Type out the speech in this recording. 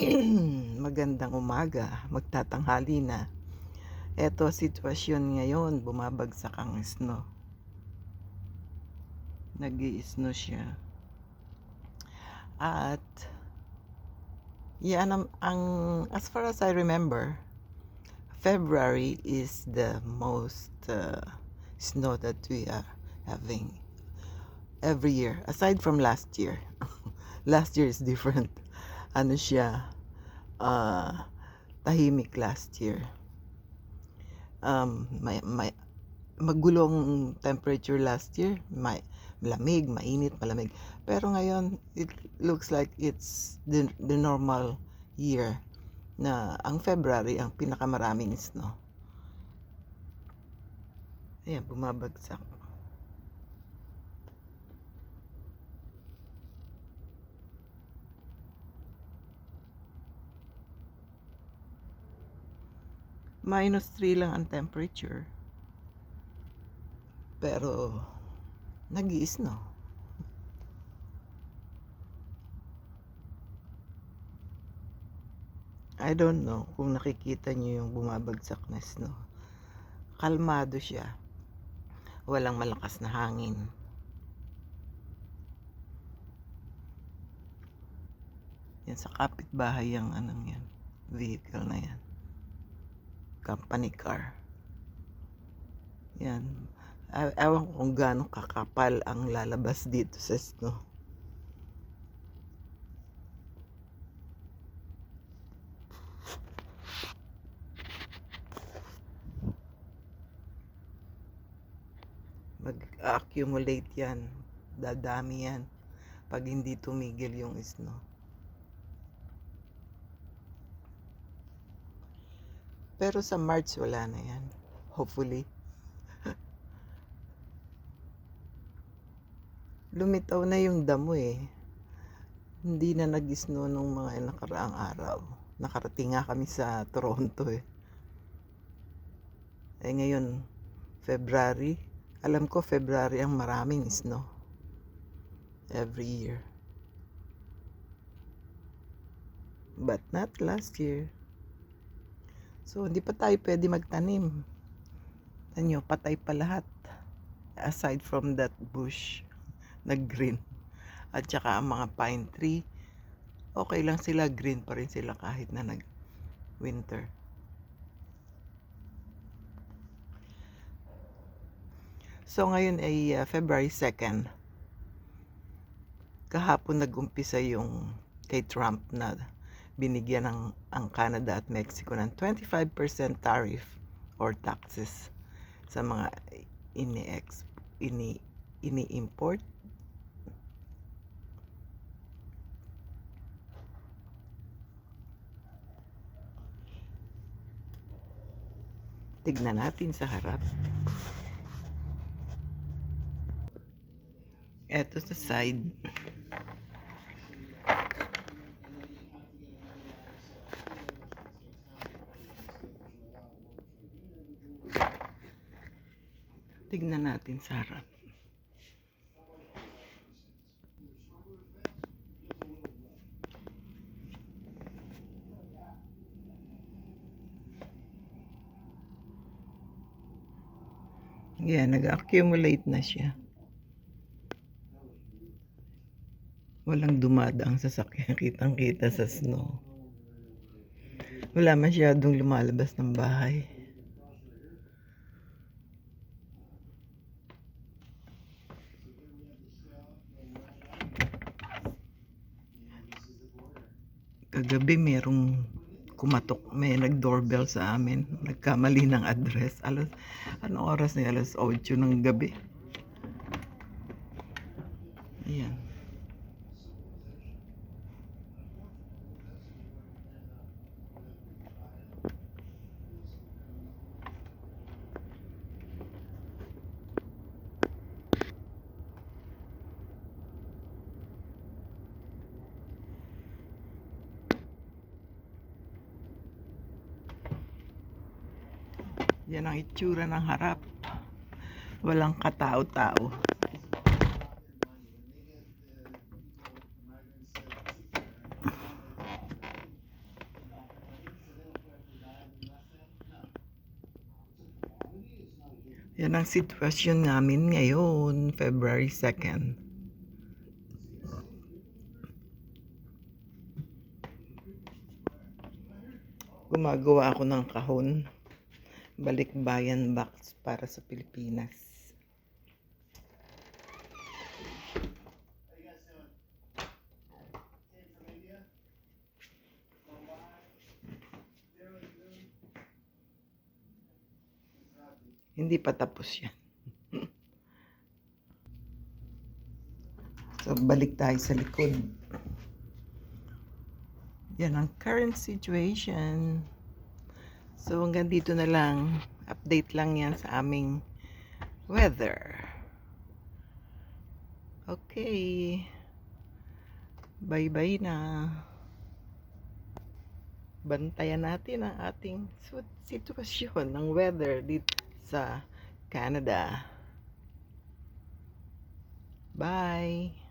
Magandang umaga, magtatanghali na. Eto sitwasyon ngayon, bumabagsak ang snow. nag snow siya. At yan ang, ang as far as I remember, February is the most uh, snow that we are having every year aside from last year. last year is different. Ano siya? uh, tahimik last year. Um, may, may, magulong temperature last year. May, malamig, mainit, malamig. Pero ngayon, it looks like it's the, the normal year na ang February ang pinakamaraming snow. Ayan, bumabagsak. Minus 3 lang ang temperature. Pero, nag no? I don't know kung nakikita niyo yung bumabagsak na snow. Kalmado siya. Walang malakas na hangin. Yan sa kapitbahay yung anong yan. Vehicle na yan company car. Yan. Ewan ko kung gaano kakapal ang lalabas dito sa snow. Mag-accumulate yan. Dadami yan. Pag hindi tumigil yung snow. Pero sa March wala na yan. Hopefully. Lumitaw na yung damo eh. Hindi na nag-snow nung mga nakaraang araw. Nakarating nga kami sa Toronto eh. Eh ngayon, February. Alam ko February ang maraming snow. Every year. But not last year. So, hindi pa tayo pwede magtanim. Tanyo, patay pa lahat. Aside from that bush na green. At saka ang mga pine tree, okay lang sila, green pa rin sila kahit na nag-winter. So, ngayon ay uh, February 2nd. Kahapon nag-umpisa yung kay Trump na binigyan ng ang Canada at Mexico ng 25% tariff or taxes sa mga ini-ex ini ini-import Tignan natin sa harap. Ito sa side. Tignan natin sa harap. Yan, nag-accumulate na siya. Walang dumadaang sasakyan, kitang-kita sa snow. Wala masyadong lumalabas ng bahay. Kagabi merong kumatok, may nag-doorbell sa amin. Nagkamali ng address. Alas, ano oras na alas 8 ng gabi. Ayan. Yan ang itsura ng harap. Walang katao-tao. Yan ang sitwasyon namin ngayon, February 2nd. Gumagawa ako ng kahon. Balikbayan box para sa Pilipinas. Hindi pa tapos yan. so, balik tayo sa likod. Yan ang current situation. So, hanggang dito na lang. Update lang yan sa aming weather. Okay. Bye-bye na. Bantayan natin ang ating sit- sitwasyon ng weather dito sa Canada. Bye.